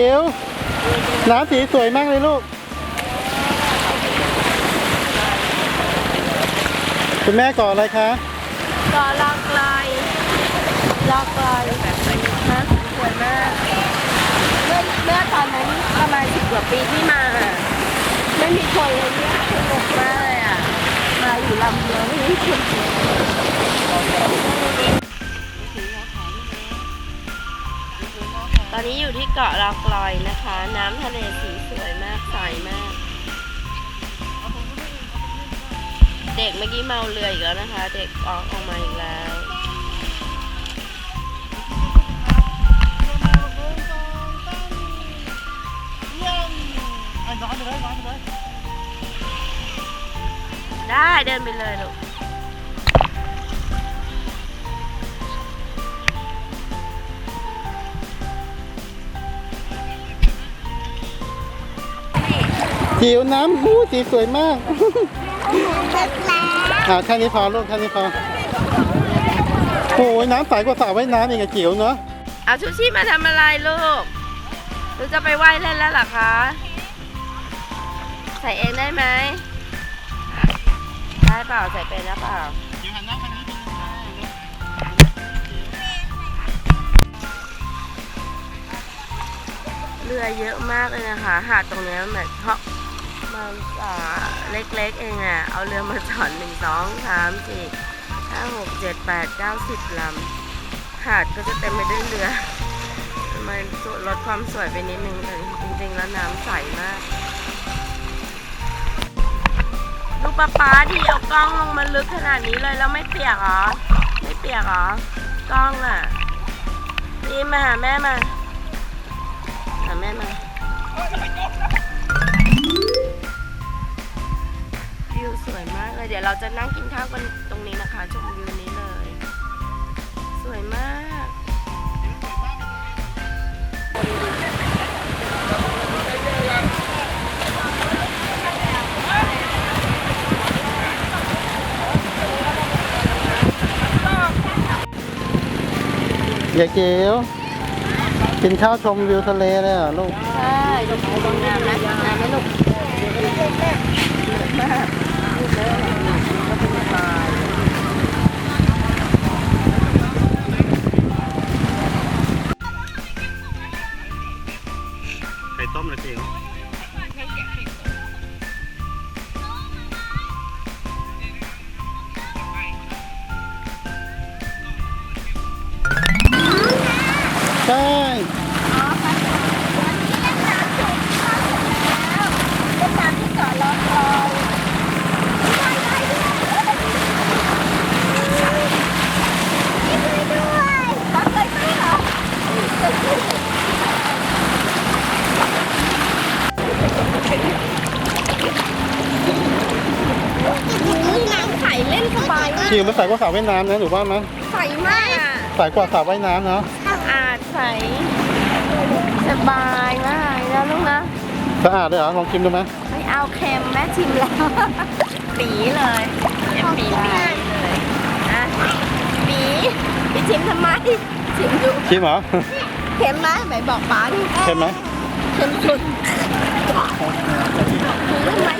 เดี๋ยวน้ำสีสวยมากเลยลูก คุณแม่ก่ออะไรคะก็ลอกลอยลอกลอยแบบสวยมากสวยมากเมื่อเมื่อตอนนั้นประมาณสิบกว่าปีที่มา ไม่มีคนเลยเนี่ยสนุกมากเลยอะ มาอยู่ลำเดียวไม่มีคน ตอนนี้อยู่ที่เกาะลอกลอยนะคะ น้ำทะเลสีสวยมากใสมาก เด็กเมื่อกี้เมาเรืออีกแล้วนะคะ เด็กออกออกมาอีกแล้วได้เดินไปเลยลูก จิ๋วน้ำอู้สีสวยมากอ่าแค่นี้พอลูกแค่นี้พอโอ้ยน้ำใสกว่าสระว่ายน้ำอีกอะจิ๋วเนาะเอาชูชีพมาทำอะไรลูกหรือจะไปว่ายเล่นแล้วเหรอคะ ใส่เองได้ไหมได้เปล่าใส่เป็นหรือเปล่าเรือเยอะมากเลยนะคะ หาดตรงเนี้ยเหมือนเพราะ มันอ่าเล็กๆเองอะ เอาเรือมาจอดหนึ่งสองสามสี่ห้าหกเจ็ดแปดเก้าสิบลำ หาดก็จะเต็มไปด้วยเรือมันลดความสวยไปนิดนึงแต่จริงๆแล้วน้ำใสมาก ลูกป้าป้าที่เอากล้องลงมาลึกขนาดนี้เลยแล้วไม่เปียกหรอ ไม่เปียกหรอกล้องอะดีมาหาแม่มา หาแม่มา วิวสวยมากเลย เดี๋ยวเราจะนั่งกินข้าวกันตรงนี้นะคะ ชมวิวนี้เลย สวยมากอย่าเจิ๋วกินข้าวชมวิวทะเลเลยเหรอลูก ใช่ดูตรงน้ำนะน้ำไม่ลุก ไข่ต้มเลยจิ๋วใช่ น้ำใสเล่น สบายมากจิ๋วมันใสกว่าสระว่ายน้ำนะหรือว่ามั้ยใสมากอะใสกว่าสระว่ายน้ำเนาะสะอาดใสสบายมากนะลูกนะสะอาดเลยเหรอลองชิมดูไหมไม่เอาเค็มแม่ชิมแล้วปีเลยเค็มปีเลยอะปีปีชิมทำไมชิมดูชิมเหรอเค็มไหมไหนบอกป้าดิเค็มไหมเค็มสุดทำไม